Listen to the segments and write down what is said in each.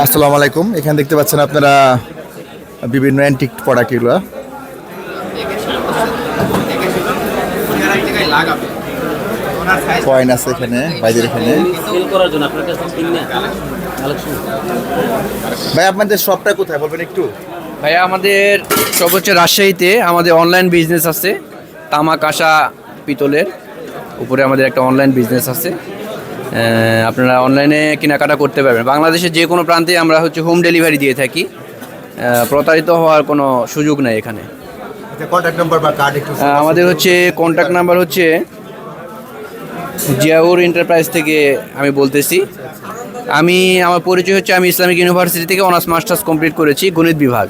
আসসালামু আলাইকুম। এখানে দেখতে পাচ্ছেন আপনারা বিভিন্ন অ্যান্টিক প্রোডাক্ট এগুলো। কয়েন আছে এখানে বাইদের এখানে। ভাই আপনাদের শপটা কোথায় বলবেন একটু? ভাইয়া আমাদের সব হচ্ছে রাজশাহীতে আমাদের অনলাইন বিজনেস আছে তামাক কাঁসা পিতলের। উপরে আমাদের একটা অনলাইন বিজনেস আছে। আপনারা অনলাইনে কেনাকাটা করতে পারবেন। বাংলাদেশের যে কোনো প্রান্তে আমরা হচ্ছে হোম ডেলিভারি দিয়ে থাকি। প্রতারিত হওয়ার কোনো সুযোগ নেই এখানে। আহ, আমাদের হচ্ছে কন্ট্যাক্ট নাম্বার হচ্ছে জিয়াউর এন্টারপ্রাইজ থেকে আমি বলতেছি। আমি আমার পরিচয় হচ্ছে আমি ইসলামিক ইউনিভার্সিটি থেকে অনার্স মাস্টার্স কমপ্লিট করেছি গণিত বিভাগ।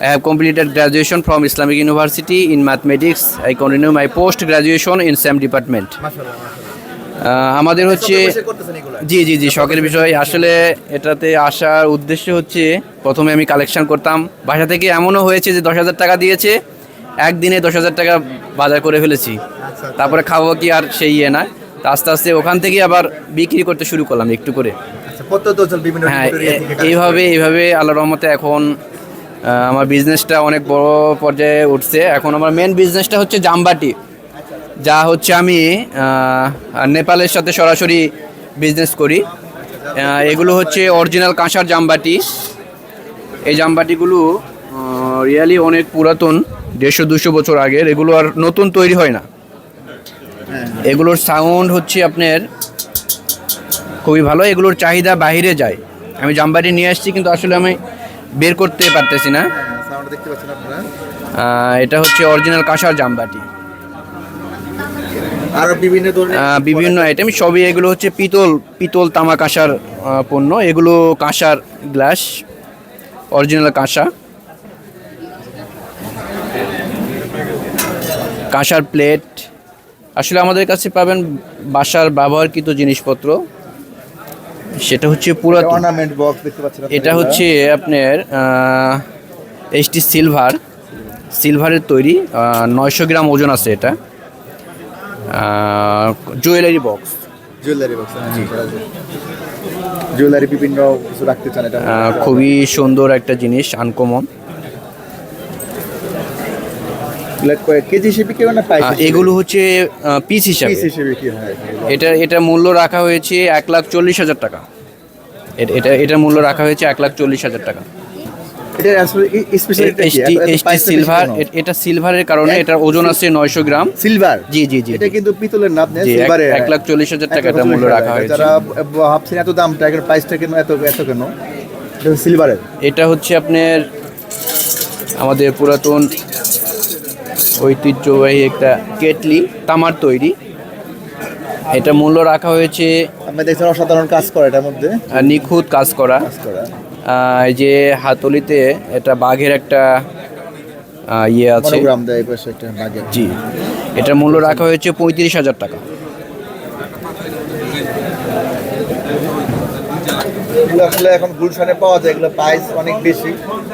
I have completed graduation from Islamic university in mathematics I continue my post graduation in same department আমাদের হচ্ছে জি জি জি শখের বিষয়। আসলে এটাতে আসার উদ্দেশ্য হচ্ছে প্রথমে আমি কালেকশন করতাম। বাসা থেকে এমনও হয়েছে যে দশ হাজার টাকা দিয়েছে একদিনে দশ হাজার টাকা বাজার করে ফেলেছি। তারপরে খাব কি আর সেই ইয়ে না। আস্তে আস্তে ওখান থেকে আবার বিক্রি করতে শুরু করলাম একটু করে। আচ্ছা হ্যাঁ এইভাবে এইভাবে আল্লাহ রহমতে এখন আমার বিজনেসটা অনেক বড় পর্যায়ে উঠছে। এখন আমার মেন বিজনেসটা হচ্ছে জামবাটি যা হচ্ছে আমি নেপালের সাথে সরাসরি বিজনেস করি। এগুলো হচ্ছে অরিজিনাল কাঁসার জামবাটি। এই জামবাটিগুলো রিয়ালি অনেক পুরাতন দেড়শো দুশো বছর আগের। এগুলো আর নতুন তৈরি হয় না। এগুলোর সাউন্ড হচ্ছে আপনার খুবই ভালো। এগুলোর চাহিদা বাইরে যায়। আমি জামবাটি নিয়ে আসছি কিন্তু আসলে আমি বের করতে পারতেছি না। আহ, এটা হচ্ছে অরিজিনাল কাঁসার জামবাটি। আরও বিভিন্ন ধরনের বিভিন্ন আইটেম সবই এগুলো হচ্ছে পিতল পিতল তামা কাঁসার পণ্য। এগুলো কাঁসার গ্লাস অরিজিনাল কাঁসা। কাঁসার প্লেট আসলে আমাদের কাছে পাবেন বাসার ব্যবহারকৃত জিনিসপত্র। সেটা হচ্ছে পুরাতন। অর্নামেন্ট বক্স দেখতে পাচ্ছেন এটা হচ্ছে আপনার এইচটি সিলভার সিলভারের তৈরি নয়শো গ্রাম ওজন আছে এটা। Jewellery box jewellery box jewellery বিভিন্ন কিছু রাখতে চান এটা খুবই সুন্দর একটা জিনিস আনকমন এগুলা হচ্ছে পিস হিসাবে। এটা এটা মূল্য রাখা হয়েছে এক লাখ চল্লিশ হাজার টাকা। এটা এটা এটার মূল্য রাখা হয়েছে এক লাখ চল্লিশ হাজার টাকা। এটা আসলে স্পেশালিটি সিলভার এটা সিলভারের কারণে এটার ওজন আছে নয়শো গ্রাম। সিলভার জি জি জি এটা কিন্তু পিতলের না আপনি সিলভারে এক লাখ চল্লিশ হাজার টাকা এটা মূল্য রাখা হয়েছে। যারা ভাবছেন এত দামটা এর প্রাইসটা কেন এত এত কেন? এটা সিলভারের এটা হচ্ছে আপনার আমাদের পুরাতন ঐতিহ্যবাহী একটা কেটলি তামার তৈরি। এটা মূল্য রাখা হয়েছে আপনি দেখছেন অসাধারণ কাজ করে এটার মধ্যে। নিখুঁত কাজ করা। এই যে হাতলিতে এটা বাঘের একটা ইয়ে আছে। জি। এটার মূল্য রাখা হয়েছে পঁয়ত্রিশ হাজার টাকা। এগুলো আসলে এখন গুলশানে পাওয়া যায় এগুলো প্রাইস অনেক বেশি।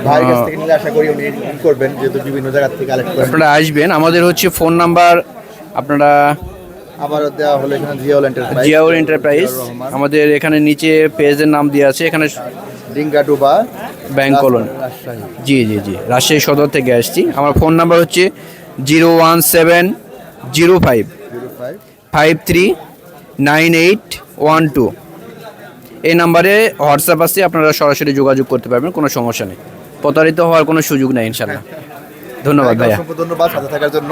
ভাইয়ের কাছ থেকে নিলে আশা করি উনি করবেন যেহেতু বিভিন্ন জায়গা থেকে কালেক্ট করেন। আপনারা আসবেন। আমাদের হচ্ছে ফোন নাম্বার আপনারা আবারও দেওয়া হলো এখানে জিওল এন্টারপ্রাইজ আমাদের এখানে নিচে পেজের নাম দেওয়া আছে এখানে ডিঙ্গা ডুবা ব্যাংক কলোনি। জি জি জি রাজশাহী সদর থেকে আসছি। আমার ফোন নাম্বার হচ্ছে zero one seven zero five five. Five three nine eight one two. এই নাম্বারে হোয়াটসঅ্যাপ আছে আপনারা সরাসরি যোগাযোগ করতে পারবেন কোনো সমস্যা নেই। প্রতারিত হওয়ার কোনো সুযোগ নেই ইনশাল্লাহ ধন্যবাদ ভাইয়া। ধন্যবাদ সাথে থাকার জন্য।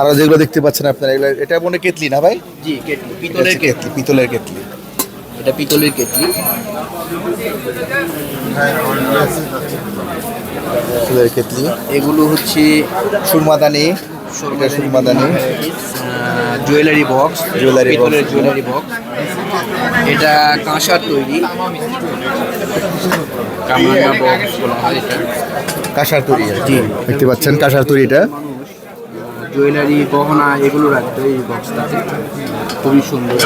আরও যেগুলো দেখতে পাচ্ছেন আপনারা এগুলো এটা মনে কেতলি না ভাই? জি কেটলি পিতলের কেতলি পিতলের কেতলি এটা পিতলের কেটলি। পিতলের কেতলি এগুলো হচ্ছে সুরমাদানি সুরমাদানি জুয়েলারি বক্স. পিতলের জুয়েলারি বক্স। এটা কাঁসার তৈরি। কামরাঙ্গা বক্স বলা হয় এটা। কাঁসার তৈরি জি। দেখতে পাচ্ছেন কাঁসার তৈরি এটা। জুয়েলারি গহনা এগুলো রাখতো এই বক্সটাতে। খুবই সুন্দর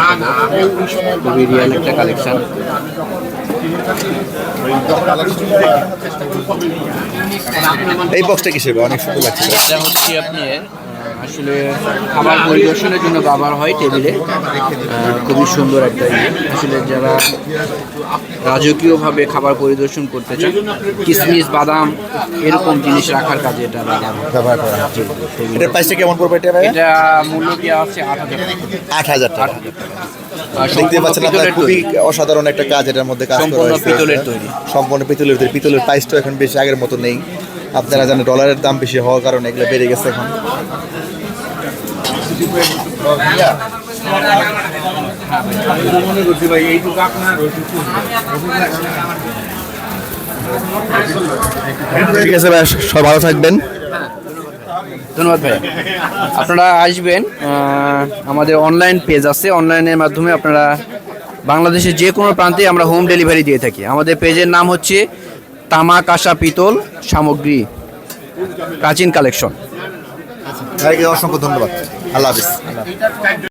খুবই রিয়েল একটা কালেকশন এই বক্সটা কিসের অনেক সুন্দর লাগছে। এটা হচ্ছে আপনি আহ, আসলে খাবার পরিদর্শনের জন্য ব্যবহার হয় টেবিলে। খুবই সুন্দর একটা ইয়ে। আসলে যারা রাজকীয়ভাবে খাবার পরিদর্শন করতে চান কিশমিশ বাদাম এরকম জিনিস রাখার কাজে এটা ব্যবহার করা। এটার প্রাইসটা কেমন পড়বে এটা এটা মূল্য দেওয়া আছে আট হাজার আট হাজার টাকা। দেখতে পাচ্ছেন আপনারা খুবই অসাধারণ একটা কাজ এটার মধ্যে কাজ করা সম্পূর্ণ পিতলের তৈরি। সম্পূর্ণ পিতলের তৈরি। পিতলের প্রাইসটা এখন বেশি আগের মতো নেই। আপনারা জানেন ডলারের দাম বেশি হওয়ার কারণে এগুলো বেড়ে গেছে এখন। ঠিক আছে ভাই সব ভালো থাকবেন। ধন্যবাদ ভাই। আপনারা আসবেন আমাদের অনলাইন পেজ আছে। অনলাইনের মাধ্যমে আপনারা বাংলাদেশের যে কোনো প্রান্তে আমরা হোম ডেলিভারি দিয়ে থাকি। আমাদের পেজের নাম হচ্ছে তামা কাঁসা পিতল সামগ্রী। প্রাচীন কালেকশন। অসংখ্য ধন্যবাদ। আল্লাহ হাফিজ।